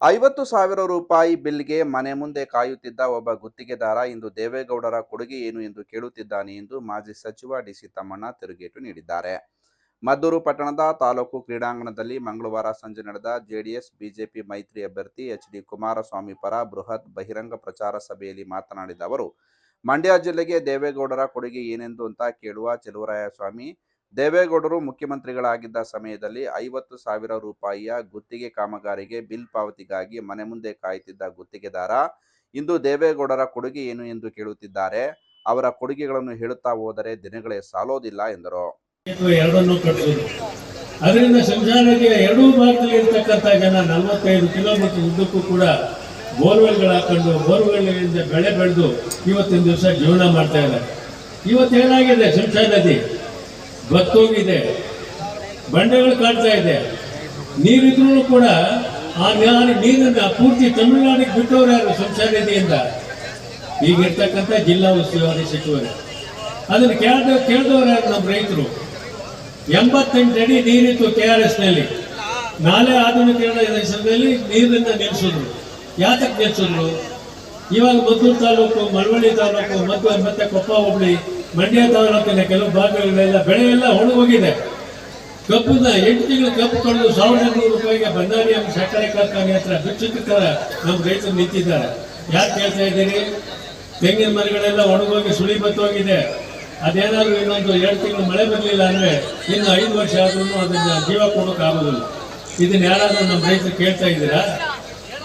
ಐವತ್ತು ಸಾವಿರ ರೂಪಾಯಿ ಬಿಲ್ಗೆ ಮನೆ ಮುಂದೆ ಕಾಯುತ್ತಿದ್ದ ಒಬ್ಬ ಗುತ್ತಿಗೆದಾರ, ಇಂದು ದೇವೇಗೌಡರ ಕೊಡುಗೆ ಏನು ಎಂದು ಕೇಳುತ್ತಿದ್ದಾನೆ ಎಂದು ಮಾಜಿ ಸಚಿವ ಡಿಸಿ ತಮ್ಮಣ್ಣ ತಿರುಗೇಟು ನೀಡಿದ್ದಾರೆ. ಮದ್ದೂರು ಪಟ್ಟಣದ ತಾಲೂಕು ಕ್ರೀಡಾಂಗಣದಲ್ಲಿ ಮಂಗಳವಾರ ಸಂಜೆ ನಡೆದ ಜೆಡಿಎಸ್, ಬಿಜೆಪಿ ಮೈತ್ರಿ ಅಭ್ಯರ್ಥಿ ಎಚ್ ಡಿ ಕುಮಾರಸ್ವಾಮಿ ಪರ ಬೃಹತ್ ಬಹಿರಂಗ ಪ್ರಚಾರ ಸಭೆಯಲ್ಲಿ ಮಾತನಾಡಿದ ಅವರು, ಮಂಡ್ಯ ಜಿಲ್ಲೆಗೆ ದೇವೇಗೌಡರ ಕೊಡುಗೆ ಏನೆಂದು ಅಂತ ಕೇಳುವ ಚೆಲುವರಾಯಸ್ವಾಮಿ ದೇವೇಗೌಡರು ಮುಖ್ಯಮಂತ್ರಿಗಳಾಗಿದ್ದ ಸಮಯದಲ್ಲಿ ಐವತ್ತು ಸಾವಿರ ರೂಪಾಯಿಯ ಗುತ್ತಿಗೆ ಕಾಮಗಾರಿಗೆ ಬಿಲ್ ಪಾವತಿಗಾಗಿ ಮನೆ ಮುಂದೆ ಕಾಯುತ್ತಿದ್ದ ಗುತ್ತಿಗೆದಾರ. ಇಂದು ದೇವೇಗೌಡರ ಕೊಡುಗೆ ಏನು ಎಂದು ಕೇಳುತ್ತಿದ್ದಾರೆ. ಅವರ ಕೊಡುಗೆಗಳನ್ನು ಹೇಳುತ್ತಾ ಹೋದರೆ ದಿನಗಳೇ ಸಾಲೋದಿಲ್ಲ ಎಂದರು. ಅದರಿಂದ ಶಂಶಾನದಿಯ ಎರಡೂ ಭಾಗದಲ್ಲಿ ಇರ್ತಕ್ಕಂಥ ಜನ ನಲವತ್ತೈದು ಕಿಲೋಮೀಟರ್ ಉದ್ದಕ್ಕೂ ಕೂಡ ಬೋರ್ವೆಲ್ಗಳು ಹಾಕೊಂಡು ಬೋರ್ವೆಲ್ಗಳಿಂದ ಬೆಳೆ ಬೆಳೆದು ಇವತ್ತಿನ ದಿವಸ ಜೀವನ ಮಾಡ್ತಾ ಇದ್ದಾರೆ. ಇವತ್ತೇನಾಗಿದೆ ಸಂಸಾರ ನದಿ ಬತ್ತೋಗಿದೆ. ಬಂಡೆಗಳು ಕಾಣ್ತಾ ಇದೆ. ನೀರಿದ್ರೂ ಕೂಡ ಆ ನೀರನ್ನ ಪೂರ್ತಿ ತಮಿಳುನಾಡಿಗೆ ಬಿಟ್ಟವ್ರು ಯಾರು ಸಂಸಾರ ನಿಧಿಯಿಂದ ಈಗಿರ್ತಕ್ಕಂಥ ಜಿಲ್ಲಾ ಉಸ್ತುವಾರಿ ಸಚಿವರು. ಅದನ್ನು ಕೇಳ್ದ, ಕೇಳಿದವರು ಯಾರು ನಮ್ಮ ರೈತರು? ಎಂಬತ್ತೆಂಟು ಅಡಿ ನೀರಿತ್ತು ಕೆ ಆರ್ ಎಸ್ನಲ್ಲಿ. ನಾಳೆ ಆಧುನೀಕರಣ ಹೆಸರಿನಲ್ಲಿ ನೀರನ್ನ ನಿಲ್ಲಿಸಿದ್ರು ಯಾತಕ್ಕೆ ನಿಲ್ಲಿಸಿದ್ರು ಇವಾಗ ಮದ್ದೂರು ತಾಲೂಕು, ಮಳವಳ್ಳಿ ತಾಲೂಕು ಮತ್ತು ಮತ್ತೆ ಕೊಪ್ಪ, ಹೋಬಳಿ, ಮಂಡ್ಯ ತಾಲೂಕಿನ ಕೆಲವು ಭಾಗಗಳೆಲ್ಲ ಬೆಳೆ ಎಲ್ಲ ಒಣಗೋಗಿದೆ. ಕಬ್ಬನ್ನ ಎಂಟು ತಿಂಗಳು ಕಬ್ಬು ಕಳೆದು ಸಾವಿರದ ಎಂಟುನೂರು ರೂಪಾಯಿಗೆ ಬಂದಾರಿ ಎಂಬ ಸಕ್ಕರೆ ಕಾರ್ಖಾನೆ ಹತ್ರ ಭಿಕ್ಷುಕರ ನಮ್ಮ ರೈತರು ನಿಂತಿದ್ದಾರೆ. ಯಾಕೆ ಕೇಳ್ತಾ ಇದ್ದೀರಿ? ತೆಂಗಿನ ಮರಗಳೆಲ್ಲ ಒಣಗೋಗಿ ಸುಳಿ ಬತ್ತೋಗಿದೆ. ಅದೇನಾದ್ರೂ ಇನ್ನೊಂದು ಎರಡು ತಿಂಗಳು ಮಳೆ ಬರಲಿಲ್ಲ ಅಂದ್ರೆ ಇನ್ನು ಐದು ವರ್ಷ ಆದ್ರೂ ಅದನ್ನು ಜೀವ ಕೊಡೋಕೆ ಆಗೋದಿಲ್ಲ. ಇದನ್ನ ಯಾರಾದ್ರೂ ನಮ್ಮ ರೈತರು ಕೇಳ್ತಾ ಇದ್ದೀರಾ?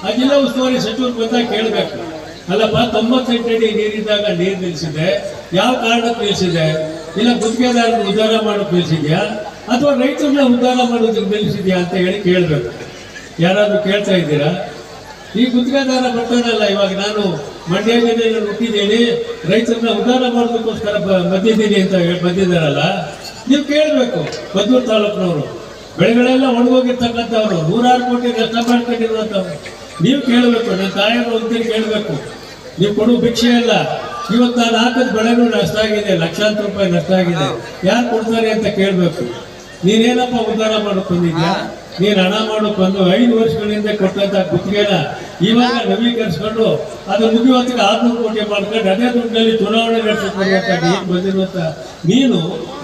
ಆ ಜಿಲ್ಲಾ ಉಸ್ತುವಾರಿ ಸಚಿವರು ಬಂದಾಗ ಕೇಳಬೇಕು. ಅಲ್ಲಪ್ಪ ತೊಂಬತ್ತೆಂಟು ಅಡಿ ನೀರಿದ್ದಾಗ ನೀರು ನಿಲ್ಲಿಸಿದೆ ಯಾವ ಕಾರಣಕ್ಕೆ ನಿಲ್ಲಿಸಿದೆ ಇಲ್ಲ ಗುತ್ತಿಗೆದಾರನ ಉದ್ಧಾರ ಮಾಡೋಕೆ ನಿಲ್ಲಿಸಿದ್ಯಾ ಅಥವಾ ರೈತರನ್ನ ಉದ್ಧಾರ ಮಾಡೋದಕ್ಕೆ ನಿಲ್ಲಿಸಿದ್ಯಾ ಅಂತ ಹೇಳಿ ಕೇಳಬೇಕು. ಯಾರಾದರೂ ಕೇಳ್ತಾ ಇದ್ದೀರಾ? ಈ ಗುತ್ತಿಗೆದಾರ ಬರ್ತಾರಲ್ಲ ಇವಾಗ ನಾನು ಮಂಡ್ಯ ಜಿಲ್ಲೆಯಲ್ಲಿ ಹುಟ್ಟಿದ್ದೀನಿ. ರೈತರನ್ನ ಉದ್ಧಾರ ಮಾಡೋದಕ್ಕೋಸ್ಕರ ಬಂದಿದ್ದೀನಿ ಅಂತ ಹೇಳಿ ಬಂದಿದ್ದಾರಲ್ಲ, ನೀವು ಕೇಳಬೇಕು. ಮದ್ದೂರು ತಾಲೂಕಿನವರು. ಬೆಳೆಗಳೆಲ್ಲ ಒಣಗೋಗಿರ್ತಕ್ಕಂಥವ್ರು. ನೂರಾರು ಕೋಟಿ ನಷ್ಟ ಮಾಡ್ಕೊಂಡಿರುವಂಥವ್ರು. ನೀವು ಕೇಳಬೇಕು, ನನ್ನ ತಾಯಿಯವರು ಕೇಳಬೇಕು. ನೀವು ಕೊಡು ಭಿಕ್ಷೆ ಅಲ್ಲ. ಇವತ್ತು ನಾನು ಹಾಕಿದ ಬೆಳೆಗಳು ನಷ್ಟ ಆಗಿದೆ ಲಕ್ಷಾಂತರ ರೂಪಾಯಿ ನಷ್ಟ ಆಗಿದೆ. ಯಾರು ಕೊಡ್ತಾರೆ ಅಂತ ಕೇಳಬೇಕು. ನೀನೇನಪ್ಪ ಉದ್ಧಾರ ಮಾಡೋಕೆ ಬಂದಿದ್ಯಾ? ನೀನ್ ಹಣ ಮಾಡಕ್ ಬಂದು ಐದು ವರ್ಷಗಳಿಂದ ಕೊಟ್ಟಂತ ಗುತ್ತಿಗೆನ ಇವಾಗ ನವೀಕರಿಸ್ಕೊಂಡು ಅದು ಮುಗಿಯುವಂತ ಆರ್ನೂರು ಕೋಟಿ ಮಾಡ್ಕೊಂಡು ಅದೇ ದುಡ್ಡಲ್ಲಿ ಚುನಾವಣೆ ನಡೆಸಿಕೊಳ್ಳುವಂತ ಏನು ಬಂದಿರುವಂತ ನೀನು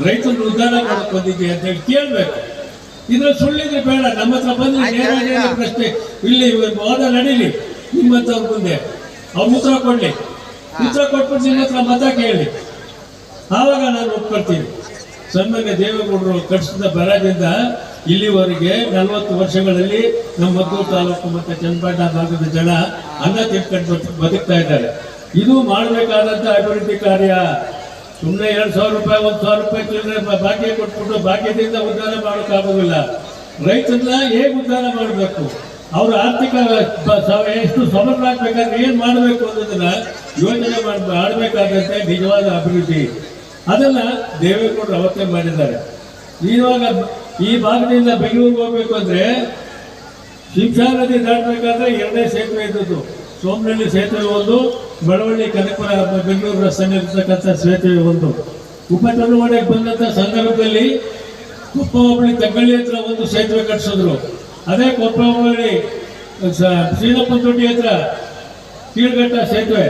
ರೈತರ ಉದ್ಧಾರ ಮಾಡಕ್ ಬಂದಿದ್ಯಾ ಅಂತ ಹೇಳಿ ಕೇಳ್ಬೇಕು. ಇದ್ರ ಸುಳ್ಳಿದ್ರೆ ಬೇಡ. ನಮ್ಮ ಹತ್ರ ಬಂದ್ರೆ ಪ್ರಶ್ನೆ. ಇಲ್ಲಿ ಹೋದ ನಡೀಲಿ. ನಿಮ್ಮಂತವ್ರ ಮುಂದೆ. ಅವ್ರು ಉತ್ತರ ಕೊಡ್ಲಿ. ಉತ್ತರ ಕೊಟ್ಬಿಟ್ಟು ನಿನ್ನ ಹತ್ರ ಮತ ಕೇಳಿ. ಆವಾಗ ನಾನು ಒಪ್ಕೊಳ್ತೀನಿ. ಸನ್ಮಾನ್ಯ ದೇವೇಗೌಡರು ಕಟ್ಟಿಸಿದ ಬರದಿಂದ ಇಲ್ಲಿವರೆಗೆ ನಲವತ್ತು ವರ್ಷಗಳಲ್ಲಿ ನಮ್ಮ ಮದ್ದೂರು ತಾಲೂಕು ಮತ್ತು ಚನ್ನಪಟ್ಟಣ ಭಾಗದ ಜನ ಅನ್ನ ತಿಳ್ಕೊಂಡು ಬದ್- ಬದುಕ್ತಾ ಇದ್ದಾರೆ. ಇದು ಮಾಡಬೇಕಾದಂತ ಅಭಿವೃದ್ಧಿ ಕಾರ್ಯ. ಸುಮ್ಮನೆ ಎರಡು ಸಾವಿರ ರೂಪಾಯಿ, ಒಂದು ಸಾವಿರ ರೂಪಾಯಿ ಚಿಲ್ಲರೆ ಭಾಗ್ಯ ಕೊಟ್ಬಿಟ್ಟು ಭಾಗ್ಯದಿಂದ ಉದ್ಧಾರ ಮಾಡೋಕ್ಕಾಗೋದಿಲ್ಲ. ರೈತರನ್ನ ಹೇಗೆ ಉದ್ಧಾರ ಮಾಡಬೇಕು? ಅವ್ರ ಆರ್ಥಿಕ ಎಷ್ಟು ಸಮರ್ಥ ಸಮರ್ಥರಾಗಬೇಕಾದ್ರೆ ಏನ್ ಮಾಡಬೇಕು ಅನ್ನೋದನ್ನ ಯೋಚನೆ ಮಾಡ್ ನಿಜವಾದ ಅಭಿವೃದ್ಧಿ. ಅದನ್ನ ದೇವೇಗೌಡರು ಅವತ್ತೇ ಮಾಡಿದ್ದಾರೆ. ಇವಾಗ ಈ ಭಾಗದಿಂದ ಬೆಂಗಳೂರಿಗೆ ಹೋಗ್ಬೇಕು ಅಂದ್ರೆ ಶಿಕ್ಷಾ ನದಿ ದಾಟಬೇಕಾದ್ರೆ ಎರಡನೇ ಸೇತುವೆ ಇದ್ದದ್ದು. ಸೋಮನಹಳ್ಳಿ ಸೇತುವೆ ಒಂದು ಮಳವಳ್ಳಿ ಕನಕಪುರ ಬೆಂಗಳೂರು ರಸ್ತೆ ಇರ್ತಕ್ಕಂಥ ಸೇತುವೆ ಒಂದು. ಉಪ ಚುನಾವಣೆಗೆ ಬಂದಂತ ಸಂದರ್ಭದಲ್ಲಿ ಕುಪ್ಪ ಹೋಬಳಿ ತಗ್ಗಳ್ಳಿ ಹತ್ರ ಒಂದು ಸೇತುವೆ ಕಟ್ಟಿಸಿದ್ರು ಅದೇ ಕೊಪ್ಪ ಹೋಬಳಿ ತೊಟ್ಟಿ ಹತ್ರ ಕೀಳ್ಘಟ್ಟ ಸೇತುವೆ.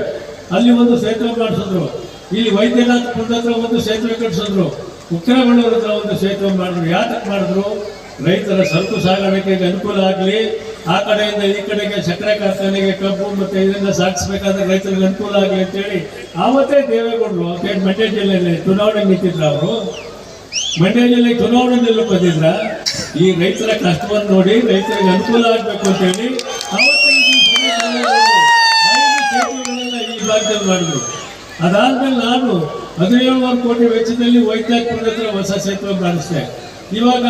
ಅಲ್ಲಿ ಒಂದು ಸೇತುವೆ ಮಾಡಿಸಿದ್ರು ಇಲ್ಲಿ ವೈದ್ಯನಾಥಪುರದ ಹತ್ರ ಒಂದು ಸೇತುವೆ ಕಟ್ಟಿಸಿದ್ರು. ಉಕ್ಕರಬಳ್ಳೂರ ಹತ್ರ ಒಂದು ಸೇತುವೆ ಮಾಡಿದ್ರು. ಯಾತಕ್ಕೆ ಮಾಡಿದ್ರು? ರೈತರ ಸರಕು ಸಾಗಾಣಿಕೆಗೆ ಅನುಕೂಲ ಆಗಲಿ. ಆ ಕಡೆಯಿಂದ ಈ ಕಡೆಗೆ ಸಕ್ಕರೆ ಕಾರ್ಖಾನೆಗೆ ಕಬ್ಬು ಮತ್ತು ಇದನ್ನ ಸಾಗಿಸ್ಬೇಕಾದ್ರೆ ರೈತರಿಗೆ ಅನುಕೂಲ ಆಗಲಿ ಅಂತೇಳಿ, ಆವತ್ತೇ ದೇವೇಗೌಡರು ಮಂಡ್ಯ ಜಿಲ್ಲೆಯಲ್ಲಿ ಚುನಾವಣೆ ನಿಂತಿದ್ರು ಅವರು. ಮಂಡ್ಯ ಜಿಲ್ಲೆ ಚುನಾವಣೆ ಬಂದಿದ್ರ. ಈ ರೈತರ ಕಷ್ಟವನ್ನು ನೋಡಿ ರೈತರಿಗೆ ಅನುಕೂಲ ಆಗಬೇಕು ಅಂತ ಹೇಳಿ ಮಾಡಿದ್ರು. ಅದಾದ್ಮೇಲೆ ನಾನು ಹದಿನೇಳುವರೆ ಕೋಟಿ ವೆಚ್ಚದಲ್ಲಿ ವೈದ್ಯಾಪುರದ ಹತ್ರ ಹೊಸ ಸೇತುವೆ ಮಾಡಿಸಿದೆ ಇವಾಗ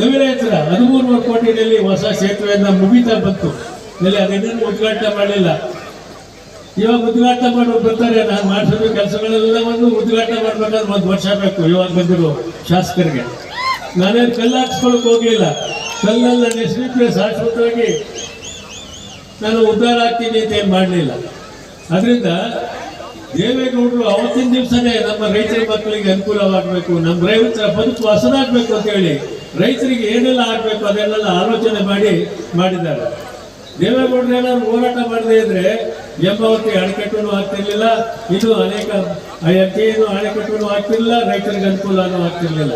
ನವಿಲೆ ಹತ್ರ ಹದಿಮೂರುವರೆ ಕೋಟಿಯಲ್ಲಿ ಹೊಸ ಸೇತುವೆಯನ್ನ ಮುಗಿತಾ ಬಂತು. ಇಲ್ಲಿ ಅದನ್ನೇನು ಉದ್ಘಾಟನೆ ಮಾಡಲಿಲ್ಲ ಇವಾಗ ಉದ್ಘಾಟನೆ ಮಾಡೋರು ಬರ್ತಾರೆ, ನಾನು ಮಾಡಿಸಿದ ಕೆಲಸಗಳೆಲ್ಲ ಒಂದು ಉದ್ಘಾಟನೆ ಮಾಡ್ಬೇಕಾದ್ರೆ ಒಂದು ವರ್ಷ ಬೇಕು ಇವಾಗ ಬಂದಿರೋ ಶಾಸಕರಿಗೆ. ನಾನೇನು ಕಲ್ಲು ಹಾಕ್ಸ್ಕೊಳಕ್ ಹೋಗ್ಲಿಲ್ಲ. ಕಲ್ಲೆಲ್ಲ ನನ್ನ ಶಾಶ್ವತವಾಗಿ ನಾನು ಉದ್ಧಾರ ಆಗ್ತೀನಿ ಅಂತ ಏನು ಮಾಡಲಿಲ್ಲ. ಅದರಿಂದ ದೇವೇಗೌಡರು ಅವತ್ತಿನ ದಿವಸನೇ ನಮ್ಮ ರೈತರ ಮಕ್ಕಳಿಗೆ ಅನುಕೂಲವಾಗಬೇಕು, ನಮ್ಮ ರೈತರ ಬದುಕು ಹಸನಾಗಬೇಕು ಅಂತ ಹೇಳಿ ರೈತರಿಗೆ ಏನೆಲ್ಲ ಆಗಬೇಕು ಅದನ್ನೆಲ್ಲ ಆಲೋಚನೆ ಮಾಡಿ ಮಾಡಿದ್ದಾರೆ. ದೇವೇಗೌಡರು ಏನಾದ್ರು ಹೋರಾಟ ಮಾಡದೇ ಇದ್ರೆ ಎಂಬವತ್ತಿ ಅಣೆಕಟ್ಟನ್ನು ಆಗ್ತಿರ್ಲಿಲ್ಲ ಇದು ಅನೇಕ ಏನು ಅಣೆಕಟ್ಟನ್ನು ಆಗ್ತಿರ್ಲಿಲ್ಲ ರೈತರಿಗೆ ಅನುಕೂಲನೂ ಆಗ್ತಿರ್ಲಿಲ್ಲ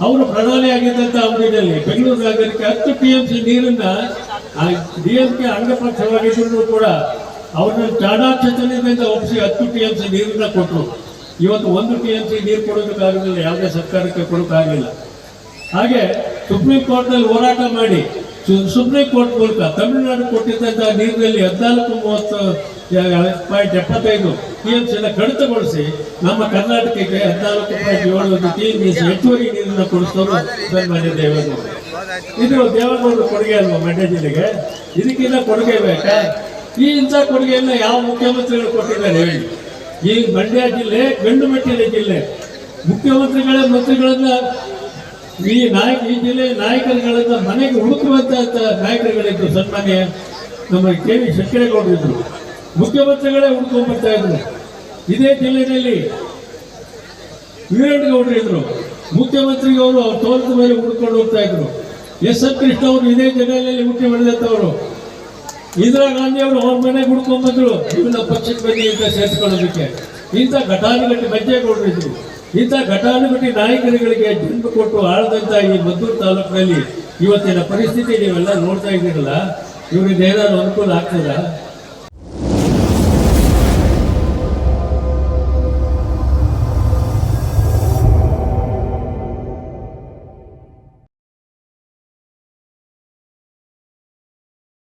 ಅವರು ಪ್ರಧಾನಿ ಆಗಿದ್ದಂತ ಅವಧಿಯಲ್ಲಿ ಬೆಂಗಳೂರು ನಗರಕ್ಕೆ ಹತ್ತು ಟಿ ಎಂ ಸಿ ನೀರನ್ನ ಡಿ ಎಂ ಕೆ ಅಂಗಪಕ್ಷವಾಗಿದ್ರು ಕೂಡ ಅವ್ರನ್ನ ಚಾಣಾಕ್ಷತನದಿಂದ ಒಪ್ಪಿಸಿ ಹತ್ತು ಟಿ ಎಂ ಸಿ ನೀರನ್ನ ಕೊಟ್ಟರು. ಇವತ್ತು ಒಂದು ಟಿ ಎಂ ಸಿ ನೀರು ಕೊಡೋದಕ್ಕಾಗಲಿಲ್ಲ ಯಾವುದೇ ಸರ್ಕಾರಕ್ಕೆ ಕೊಡೋಕ್ಕಾಗಲಿಲ್ಲ ಹಾಗೆ ಸುಪ್ರೀಂ ಕೋರ್ಟ್ನಲ್ಲಿ ಹೋರಾಟ ಮಾಡಿ ಸುಪ್ರೀಂ ಕೋರ್ಟ್ ಮೂಲಕ ತಮಿಳುನಾಡು ಕೊಟ್ಟಿದ್ದಂತಹ ನೀರಿನಲ್ಲಿ ಹದಿನಾಲ್ಕು ಮೂವತ್ತು ಪಾಯಿಂಟ್ ಎಪ್ಪತ್ತೈದು ಟಿ ಎಂ ಕಡಿತಗೊಳಿಸಿ ನಮ್ಮ ಕರ್ನಾಟಕಕ್ಕೆ ಹದಿನಾಲ್ಕು ಪಾಯಿಂಟ್ ಏಳು ಟಿ ಎಂ ಸಿ ಹೆಚ್ಚುವರಿ ನೀರನ್ನು ಕೊಡಿಸೋರು ಸನ್ಮಾನ್ಯ ದೇವೇಗೌಡರು ಇದು ದೇವೇಗೌಡರ ಕೊಡುಗೆ ಅಲ್ವಾ ಮಂಡ್ಯ ಜಿಲ್ಲೆಗೆ? ಇದಕ್ಕಿಂತ ಕೊಡುಗೆ ಬೇಕಾ? ಈ ಇಂಥ ಕೊಡುಗೆಯನ್ನು ಯಾವ ಮುಖ್ಯಮಂತ್ರಿಗಳು ಕೊಟ್ಟಿದ್ದಾರೆ ಹೇಳಿ. ಈ ಮಂಡ್ಯ ಜಿಲ್ಲೆ ಗಂಡು ಜಿಲ್ಲೆ. ಮುಖ್ಯಮಂತ್ರಿಗಳ ಮಂತ್ರಿಗಳನ್ನ ಈ ನಾಯಕ ಈ ಜಿಲ್ಲೆಯ ನಾಯಕರುಗಳನ್ನ ಮನೆಗೆ ಹುಡುಕುವಂತ ನಾಯಕರುಗಳಿದ್ರು ಸನ್ಮಾನ್ಯ ನಮ್ಮ ಕೆ ವಿ ಶಂಕರೇಗೌಡರಿದ್ರು ಮುಖ್ಯಮಂತ್ರಿಗಳೇ ಹುಡ್ಕೊಂಡ್ ಬರ್ತಾ ಇದ್ರು. ಇದೇ ಜಿಲ್ಲೆಯಲ್ಲಿ ವೀರಣ್ಣಗೌಡರು ಇದ್ರು. ಮುಖ್ಯಮಂತ್ರಿಗೆ ಅವರು ತೋಟದ ಮೇಲೆ ಹುಡ್ಕೊಂಡು ಹೋಗ್ತಾ ಇದ್ರು. ಎಸ್ ಎನ್ ಕೃಷ್ಣ ಅವರು ಇದೇ ಜಿಲ್ಲೆಯಲ್ಲಿ ಬೆಳೆದಂತವರು ಇಂದಿರಾ ಗಾಂಧಿ ಅವರು ಅವ್ರ ಮನೆಗೆ ಹುಡ್ಕೊಂಡ್ಬಂದ್ರು. ಇವನ್ನ ಪಕ್ಷಕ್ಕೆ ಬನ್ನಿ ಅಂತ ಸೇರಿಸ್ಕೊಳ್ಳೋದಕ್ಕೆ. ಇಂಥ ಘಟಾನುಘಟಿ ಬಜ್ಜೇಗೌಡರು ಇದ್ರು. ಇಂಥ ಘಟಾನುಘಟಿ ನಾಯಕರುಗಳಿಗೆ ಜನ್ಮ ಕೊಟ್ಟು ಆಳದಂತ ಈ ಮದ್ದೂರು ತಾಲೂಕಿನಲ್ಲಿ ಇವತ್ತಿನ ಪರಿಸ್ಥಿತಿ ನೀವೆಲ್ಲ ನೋಡ್ತಾ ಇದ್ದೀರಲ್ಲ? ಇವ್ರಿಗೆ ಏನಾದ್ರು ಅನುಕೂಲ ಆಗ್ತದ?